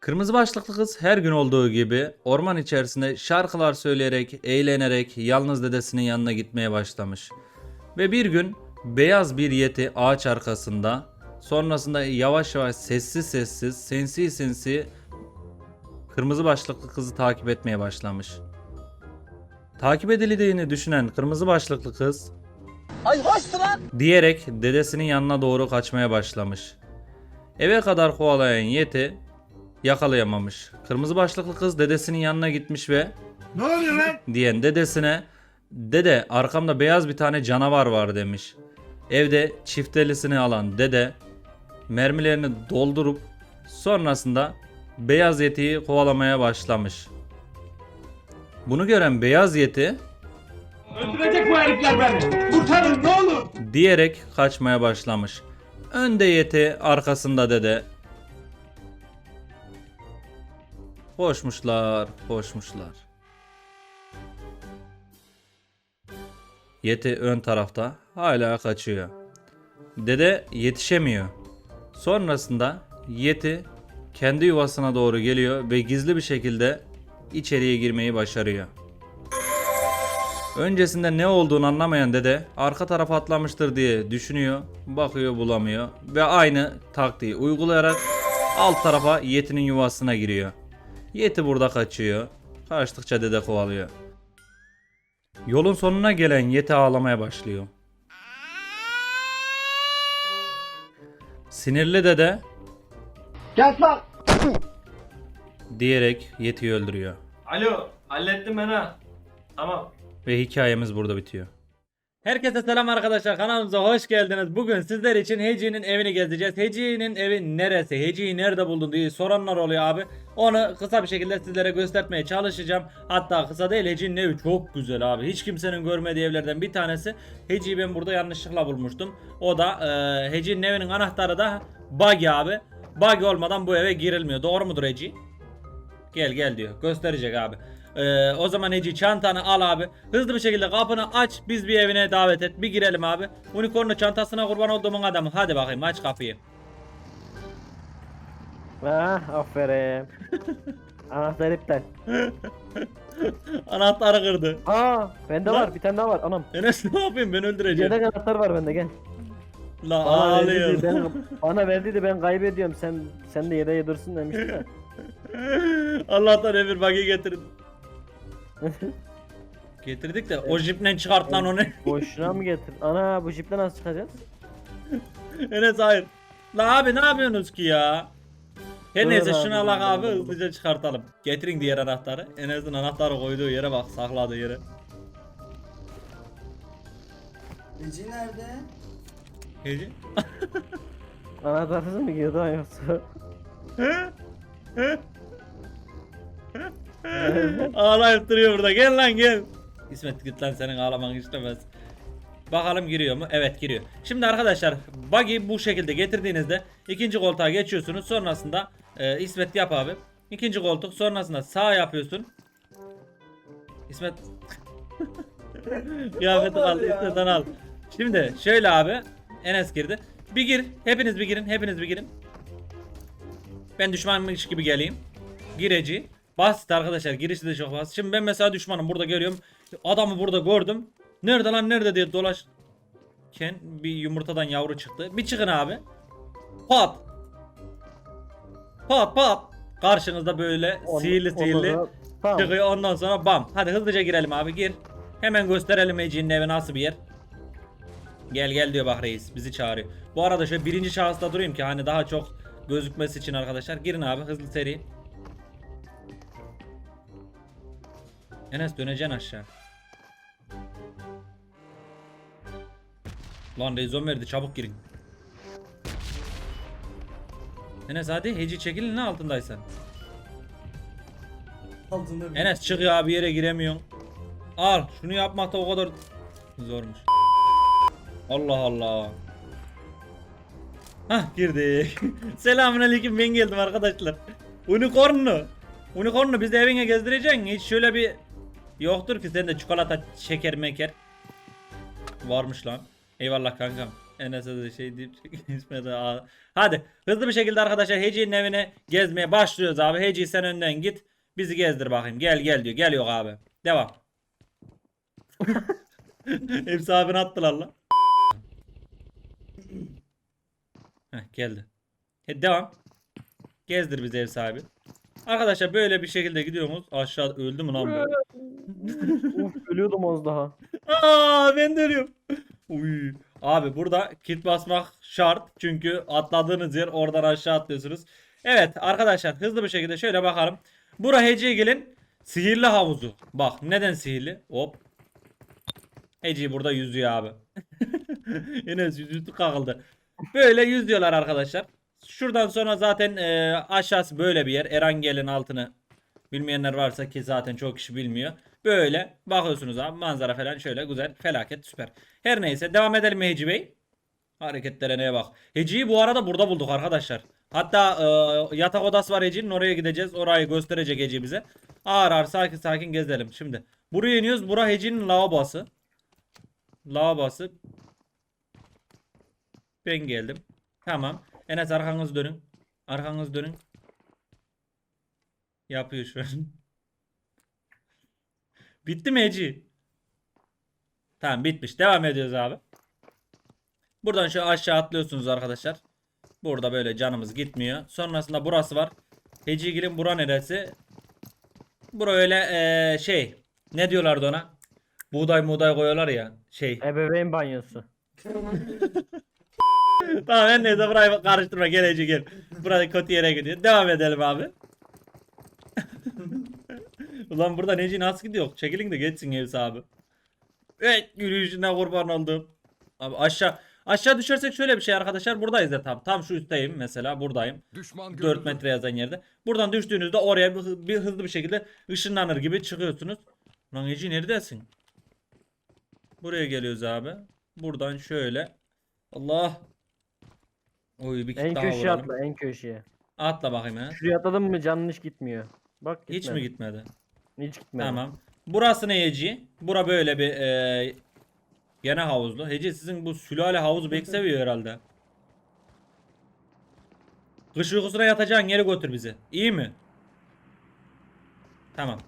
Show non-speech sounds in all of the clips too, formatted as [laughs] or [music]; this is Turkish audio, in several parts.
Kırmızı başlıklı kız her gün olduğu gibi orman içerisinde şarkılar söyleyerek, eğlenerek yalnız dedesinin yanına gitmeye başlamış. Ve bir gün beyaz bir yeti ağaç arkasında, sonrasında yavaş yavaş sessiz sessiz, sinsi sinsi kırmızı başlıklı kızı takip etmeye başlamış. Takip edildiğini düşünen kırmızı başlıklı kız Ay hoştu lan. diyerek dedesinin yanına doğru kaçmaya başlamış. Eve kadar kovalayan Yeti yakalayamamış. Kırmızı başlıklı kız dedesinin yanına gitmiş ve Ne oluyor lan? diyen dedesine dede arkamda beyaz bir tane canavar var demiş. Evde çiftelisini alan dede mermilerini doldurup sonrasında beyaz yetiyi kovalamaya başlamış. Bunu gören beyaz yeti Öldürecek bu herifler beni. Kurtarın ne olur. diyerek kaçmaya başlamış. Önde yeti, arkasında dede. Koşmuşlar, koşmuşlar. Yeti ön tarafta hala kaçıyor. Dede yetişemiyor. Sonrasında Yeti kendi yuvasına doğru geliyor ve gizli bir şekilde içeriye girmeyi başarıyor. Öncesinde ne olduğunu anlamayan dede arka tarafa atlamıştır diye düşünüyor, bakıyor bulamıyor ve aynı taktiği uygulayarak alt tarafa Yeti'nin yuvasına giriyor. Yeti burada kaçıyor. Kaçtıkça dede kovalıyor. Yolun sonuna gelen Yeti ağlamaya başlıyor. Sinirli dede Gel lan. diyerek Yeti'yi öldürüyor. Alo, hallettim ben ha. Tamam. Ve hikayemiz burada bitiyor. Herkese selam arkadaşlar kanalımıza hoş geldiniz. Bugün sizler için Heci'nin evini gezeceğiz. Heci'nin evi neresi? Heci'yi nerede buldun diye soranlar oluyor abi. Onu kısa bir şekilde sizlere göstermeye çalışacağım. Hatta kısa değil Heci'nin evi çok güzel abi. Hiç kimsenin görmediği evlerden bir tanesi. Heci'yi ben burada yanlışlıkla bulmuştum. O da e, Heci'nin evinin anahtarı da Buggy abi. Buggy olmadan bu eve girilmiyor. Doğru mudur Heci? Gel gel diyor. Gösterecek abi. Ee, o zaman Eci çantanı al abi. Hızlı bir şekilde kapını aç. Biz bir evine davet et. Bir girelim abi. Unicorn'un çantasına kurban olduğumun adamı. Hadi bakayım aç kapıyı. Ah aferin. [laughs] Anahtar iptal. [laughs] Anahtarı kırdı. Aa bende Lan. var bir tane daha var anam. Enes ne yapayım ben öldüreceğim. Yedek anahtar var bende gel. La Bana verdi ağlıyor. de ben, [laughs] bana verdi de ben kaybediyorum sen sen de yedeğe dursun demişti de. Allah'tan Emir bug'i getirin. [laughs] Getirdik de o jiple çıkart lan onu. [laughs] Boşuna mı getir? Ana bu jiple nasıl çıkacağız? [laughs] Enes hayır. La abi ne yapıyorsunuz ki ya? Her Dur neyse abi, şunu dur, alak abi dur. hızlıca çıkartalım. Getirin diğer anahtarı. Enes'in anahtarı koyduğu yere bak sakladığı yere. Eci nerede? Heci. Anahtarsız mı girdi lan yoksa? [laughs] Ağlayıp duruyor burada. Gel lan gel. İsmet git lan senin ağlaman istemez. Bakalım giriyor mu? Evet giriyor. Şimdi arkadaşlar buggy bu şekilde getirdiğinizde ikinci koltuğa geçiyorsunuz. Sonrasında e, İsmet yap abi. İkinci koltuk sonrasında sağ yapıyorsun. İsmet [laughs] Kıyafeti al İsmet'ten al. Şimdi şöyle abi Enes girdi. Bir gir. Hepiniz bir girin. Hepiniz bir girin. Ben düşmanmış gibi geleyim. Gireci. Basit arkadaşlar. Girişi de çok basit. Şimdi ben mesela düşmanım. Burada görüyorum. Adamı burada gördüm. Nerede lan nerede diye dolaş. Ken bir yumurtadan yavru çıktı. Bir çıkın abi. Pat. Pat pat. Karşınızda böyle Onu- sihirli onu sihirli da- Tamam. çıkıyor. Ondan sonra bam. Hadi hızlıca girelim abi gir. Hemen gösterelim Ece'nin evi nasıl bir yer. Gel gel diyor bak reis bizi çağırıyor. Bu arada şöyle birinci şahısta durayım ki hani daha çok gözükmesi için arkadaşlar. Girin abi hızlı seri. Enes döneceksin aşağı. Lan rezon verdi çabuk girin. Enes hadi heci çekilin ne altındaysan. Altında bir. Enes çık ya bir yere giremiyorsun. Al şunu yapmak da o kadar zormuş. Allah Allah. Hah girdik. [laughs] Selamünaleyküm ben geldim arkadaşlar. Unicorn'u. Unicorn'u biz de evine gezdireceksin. Hiç şöyle bir yoktur ki sende çikolata şeker meker. Varmış lan. Eyvallah kankam. Enes'e de şey deyip [laughs] İsmet'e Hadi hızlı bir şekilde arkadaşlar Heci'nin evine gezmeye başlıyoruz abi. Heci sen önden git. Bizi gezdir bakayım. Gel gel diyor. Gel yok abi. Devam. [laughs] Hepsi abini attılar lan. Heh, geldi. Hadi devam. Gezdir bizi ev sahibi. Arkadaşlar böyle bir şekilde gidiyoruz. Aşağı öldü mü lan bu? [laughs] Uf ölüyordum az daha. Aa ben de ölüyorum. Uy. Abi burada kit basmak şart. Çünkü atladığınız yer oradan aşağı atlıyorsunuz. Evet arkadaşlar hızlı bir şekilde şöyle bakalım. Bura Hecegel'in sihirli havuzu. Bak neden sihirli? Hop. Heci burada yüzüyor abi. [laughs] Enes yüzüstü kakıldı. Böyle yüzüyorlar arkadaşlar. Şuradan sonra zaten e, aşağısı böyle bir yer. Erangel'in altını bilmeyenler varsa ki zaten çok kişi bilmiyor. Böyle bakıyorsunuz abi manzara falan şöyle güzel felaket süper. Her neyse devam edelim Heci Bey. Hareketlere neye bak. Heci'yi bu arada burada bulduk arkadaşlar. Hatta e, yatak odası var Heci'nin oraya gideceğiz. Orayı gösterecek Heci bize. Ağır ağır sakin sakin gezelim. Şimdi buraya iniyoruz. Bura Heci'nin lavabosu. Lavabosu. Ben geldim. Tamam. Enes arkanız dönün. Arkanız dönün. Yapıyor şu an. [laughs] Bitti mi Eci? Tamam bitmiş. Devam ediyoruz abi. Buradan şu aşağı atlıyorsunuz arkadaşlar. Burada böyle canımız gitmiyor. Sonrasında burası var. Hecigil'in bura neresi? Bura öyle eee, şey. Ne diyorlardı ona? Buğday muğday koyuyorlar ya. Şey. Ebeveyn banyosu. [laughs] tamam en neyse burayı karıştırma gel Ece gel. Burada kötü yere gidiyor. Devam edelim abi. [laughs] Ulan burada Neci nasıl gidiyor? Çekilin de geçsin ev sahibi. Evet yürüyüşüne kurban oldum. Abi aşağı aşağı düşersek şöyle bir şey arkadaşlar buradayız ya tam. Tam şu üstteyim mesela buradayım. Düşman 4 görüldü. metre yazan yerde. Buradan düştüğünüzde oraya bir, bir hızlı bir şekilde ışınlanır gibi çıkıyorsunuz. Lan Eci neredesin? Buraya geliyoruz abi. Buradan şöyle. Allah. Oy bir kit En daha köşeye vuralım. atla en köşeye. Atla bakayım ya. Şuraya atladın mı canın hiç gitmiyor. Bak Hiç gitmedi. mi gitmedi? Hiç gitmedi. Tamam. Burası ne Heci? Bura böyle bir e, gene havuzlu. Heci sizin bu sülale havuzu pek seviyor herhalde. Kış uykusuna yatacağın yere götür bizi. İyi mi? Tamam.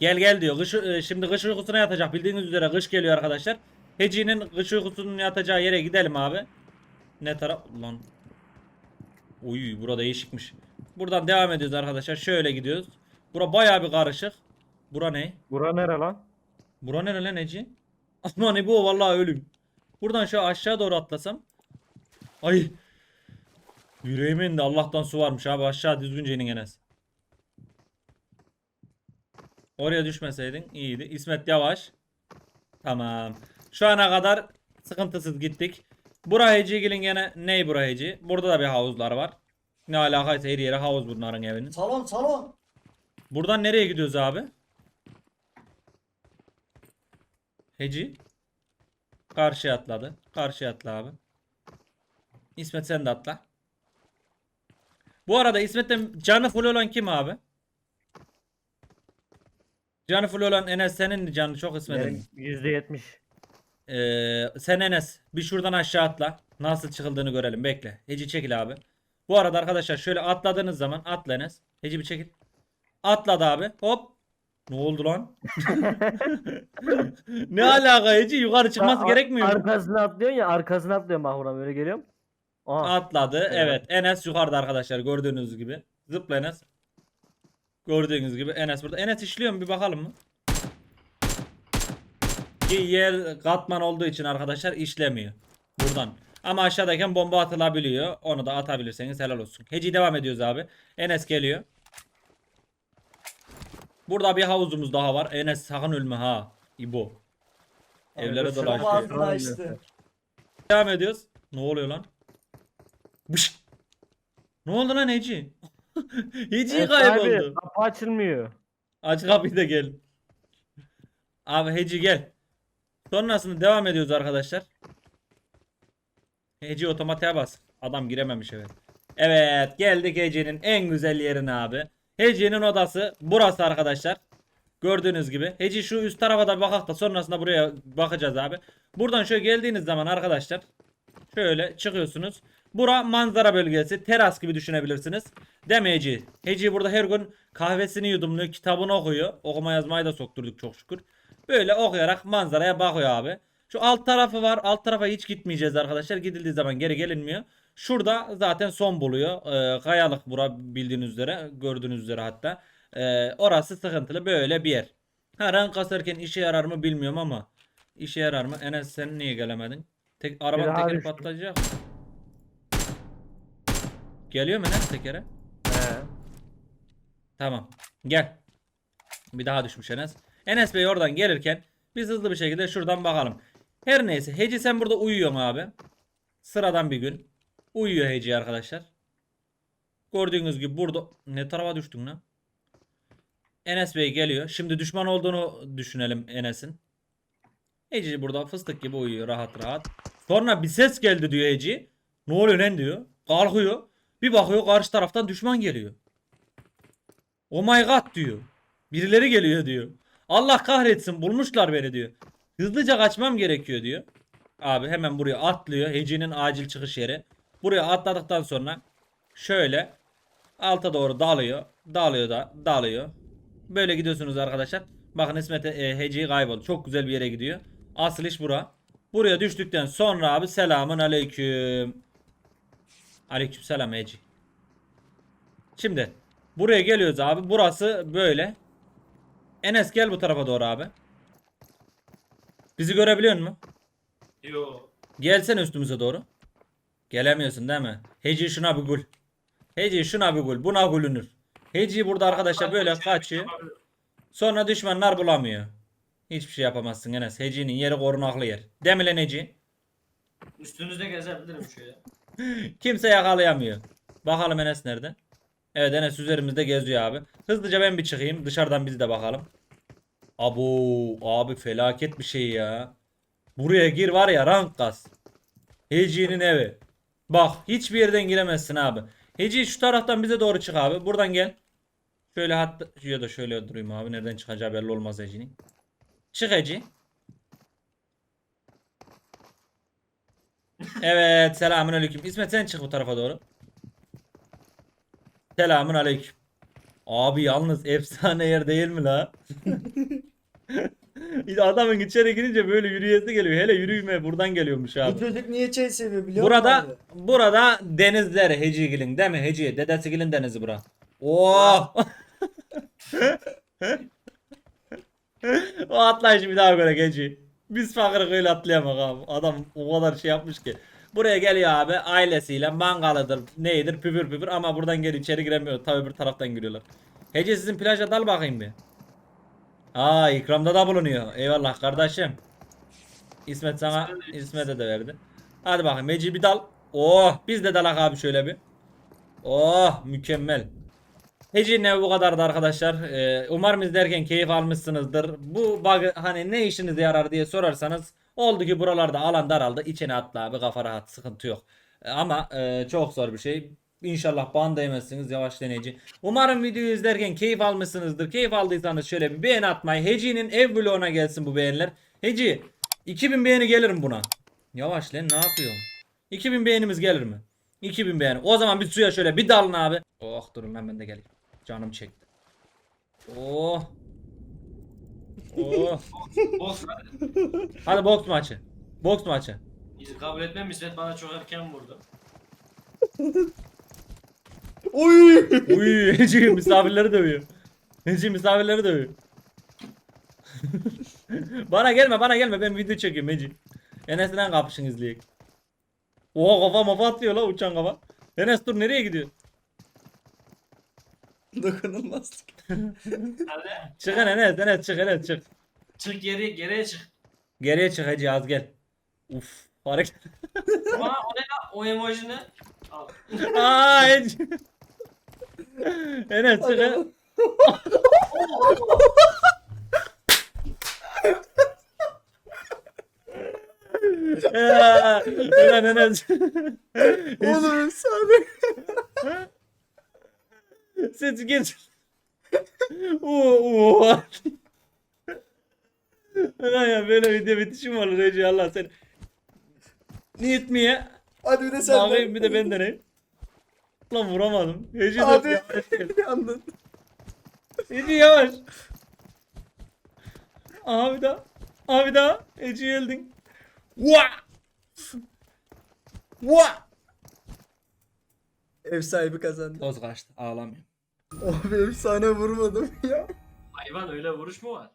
Gel gel diyor. Kış, e, şimdi kış uykusuna yatacak. Bildiğiniz üzere kış geliyor arkadaşlar. Heci'nin kış uykusunun yatacağı yere gidelim abi. Ne taraf? Lan. Uy burada değişikmiş. Buradan devam ediyoruz arkadaşlar. Şöyle gidiyoruz. Bura bayağı bir karışık. Bura ne? Bura nere lan? Bura nere lan Eci? [laughs] Aman ne bu vallahi ölüm. Buradan şu aşağı doğru atlasam. Ay. Yüreğimin de Allah'tan su varmış abi aşağı düzgünce inin Enes. Oraya düşmeseydin iyiydi. İsmet yavaş. Tamam. Şu ana kadar sıkıntısız gittik. Bura Heci'gilin gene ney bura Heci? Burada da bir havuzlar var. Ne alakaysa her yere havuz bunların evinin. Salon salon. Buradan nereye gidiyoruz abi? Heci. Karşıya atladı. Karşıya atla abi. İsmet sen de atla. Bu arada İsmet'ten canı full olan kim abi? Canı full olan Enes senin canı çok İsmet'in. Benim %70. Ee, sen Enes bir şuradan aşağı atla. Nasıl çıkıldığını görelim. Bekle. Heci çekil abi. Bu arada arkadaşlar şöyle atladığınız zaman atla Enes. Heci bir çekil. Atladı abi. Hop. Ne oldu lan? [laughs] ne alaka Heci? Yukarı çıkması gerekmiyor mu? Arkasına atlıyorsun ya arkasına atlıyorum Mahmuram öyle geliyorum. Aha. Atladı. Evet. Enes yukarıda arkadaşlar gördüğünüz gibi. Zıpla Enes. Gördüğünüz gibi Enes burada. Enes işliyor mu bir bakalım mı? Ki yer katman olduğu için arkadaşlar işlemiyor. Buradan. Ama aşağıdayken bomba atılabiliyor. Onu da atabilirseniz helal olsun. Heci devam ediyoruz abi. Enes geliyor. Burada bir havuzumuz daha var. Enes sakın ölme ha. İbo. Evlere dolaştı. Ağzını. Devam ediyoruz. Ne oluyor lan? Bış. Ne oldu lan Heci? [laughs] Heci Evet, kayboldu. abi, kapı açılmıyor. Aç kapıyı da gel. Abi Heci gel. Sonrasında devam ediyoruz arkadaşlar. Heci otomatiğe bas. Adam girememiş eve. Evet geldik Heci'nin en güzel yerine abi. Heci'nin odası burası arkadaşlar. Gördüğünüz gibi. Heci şu üst tarafa da bakak da sonrasında buraya bakacağız abi. Buradan şöyle geldiğiniz zaman arkadaşlar şöyle çıkıyorsunuz. Bura manzara bölgesi. Teras gibi düşünebilirsiniz. Demeci. Heci burada her gün kahvesini yudumluyor. Kitabını okuyor. Okuma yazmayı da sokturduk çok şükür. Böyle okuyarak manzaraya bakıyor abi. Şu alt tarafı var. Alt tarafa hiç gitmeyeceğiz arkadaşlar. Gidildiği zaman geri gelinmiyor. Şurada zaten son buluyor. Ee, kayalık bura bildiğiniz üzere. Gördüğünüz üzere hatta. Ee, orası sıkıntılı böyle bir yer. Ha rank kasarken işe yarar mı bilmiyorum ama. işe yarar mı? Enes sen niye gelemedin? Tek, arabanın tekeri düştü. patlayacak. Geliyor mu Enes tekere? He. Tamam. Gel. Bir daha düşmüş Enes. Enes Bey oradan gelirken biz hızlı bir şekilde şuradan bakalım. Her neyse. Heci sen burada uyuyorsun abi. Sıradan bir gün. Uyuyor Heci arkadaşlar. Gördüğünüz gibi burada ne tarafa düştün lan? Enes Bey geliyor. Şimdi düşman olduğunu düşünelim Enes'in. Heci burada fıstık gibi uyuyor rahat rahat. Sonra bir ses geldi diyor Heci. Ne oluyor lan diyor. Kalkıyor. Bir bakıyor karşı taraftan düşman geliyor. Oh my god diyor. Birileri geliyor diyor. Allah kahretsin bulmuşlar beni diyor. Hızlıca kaçmam gerekiyor diyor. Abi hemen buraya atlıyor. Heci'nin acil çıkış yeri. Buraya atladıktan sonra şöyle alta doğru dalıyor. Dalıyor da dalıyor. Böyle gidiyorsunuz arkadaşlar. Bakın İsmet e, Heci kayboldu. Çok güzel bir yere gidiyor. Asıl iş bura. Buraya düştükten sonra abi selamun aleyküm. Aleyküm selam Heci. Şimdi buraya geliyoruz abi. Burası böyle. Enes gel bu tarafa doğru abi. Bizi görebiliyor musun? Yo. Gelsene üstümüze doğru. Gelemiyorsun değil mi? Heci şuna bir gül. Heci şuna bir gül. Buna gülünür. Heci burada arkadaşlar böyle kaçıyor. Sonra düşmanlar bulamıyor. Hiçbir şey yapamazsın Enes. Heci'nin yeri korunaklı yer. Değil mi lan Heci? Üstünüzde gezebilirim şöyle. [laughs] Kimse yakalayamıyor. Bakalım Enes nerede? Evet Enes üzerimizde geziyor abi. Hızlıca ben bir çıkayım. Dışarıdan biz de bakalım. Abo abi felaket bir şey ya. Buraya gir var ya rank kas. Heci'nin evi. Bak hiçbir yerden giremezsin abi. Heci şu taraftan bize doğru çık abi. Buradan gel. Şöyle hatta ya da şöyle durayım abi. Nereden çıkacağı belli olmaz Heci'nin. Çık Heci. Evet selamun aleyküm. İsmet sen çık bu tarafa doğru. Selamun aleyküm. Abi yalnız efsane yer değil mi la? [laughs] Adamın içeri girince böyle yürüyesi geliyor. Hele yürüyme buradan geliyormuş Bu abi. çocuk niye çay seviyor biliyor Burada musun abi? burada denizler Hecigil'in değil mi? Heci Dedesigil'in denizi bura. Oh! [laughs] o atlayışı bir daha göre Heci. Biz fakir öyle atlayamak abi. Adam o kadar şey yapmış ki. Buraya geliyor abi ailesiyle mangalıdır neydir püfür püfür ama buradan geri içeri giremiyor. Tabi bir taraftan giriyorlar. Hece sizin plaja dal bakayım bir. Aa ikramda da bulunuyor. Eyvallah kardeşim. İsmet sana İsmet'e de verdi. Hadi bakayım Heci bir dal. Oh biz de dalak abi şöyle bir. Oh mükemmel. Heci'nin evi bu kadardı arkadaşlar. Ee, umarım izlerken keyif almışsınızdır. Bu bug hani ne işinize yarar diye sorarsanız oldu ki buralarda alan daraldı. İçine atla abi kafa rahat sıkıntı yok. Ee, ama e, çok zor bir şey. İnşallah ban değmezsiniz yavaş deneyici. Umarım videoyu izlerken keyif almışsınızdır. Keyif aldıysanız şöyle bir beğeni atmayı. Heci'nin ev vloguna gelsin bu beğeniler. Heci 2000 beğeni gelir mi buna? Yavaş lan ne yapıyorsun? 2000 beğenimiz gelir mi? 2000 beğeni. O zaman bir suya şöyle bir dalın abi. Oh durun ben de geleyim. Canım çekti. Oh. Oh. Boks hadi. Hadi boks maçı. Boks maçı. Kabul etmem İsmet bana çok erken vurdu. Oy! Uy, Heci misafirleri dövüyor. Heci misafirleri dövüyor. [laughs] bana gelme, bana gelme. Ben video çekiyorum Heci. Enes'le kapışın izleyek. Oha kafa mafa atıyor la uçan kafa. Enes dur nereye gidiyor? [laughs] Dokunulmazlık. Hadi. Çık Enes, Enes çık Enes çık. Çık geri geriye çık. Geriye çık Heci az gel. Uf. Hareket. Aa o ne la? O emoji ne? Al. Aa Heci. Enes çık Enes. [laughs] Ya, Ulan Enes. Oğlum sen [laughs] Ses geç. Ulan ya böyle video bitişim var Recep Allah seni. Niyet mi ya? Hadi bir de sen Bakayım bir de ben deneyim. Lan vuramadım. [laughs] Yavaş gel. Yandın. Heci yavaş. Aha bir daha. Aha bir daha. Heci geldin. Vaa. Vaa. Ev sahibi kazandı. Toz kaçtı. Ağlamıyorum. Abi efsane vurmadım ya. Hayvan öyle vuruş mu var?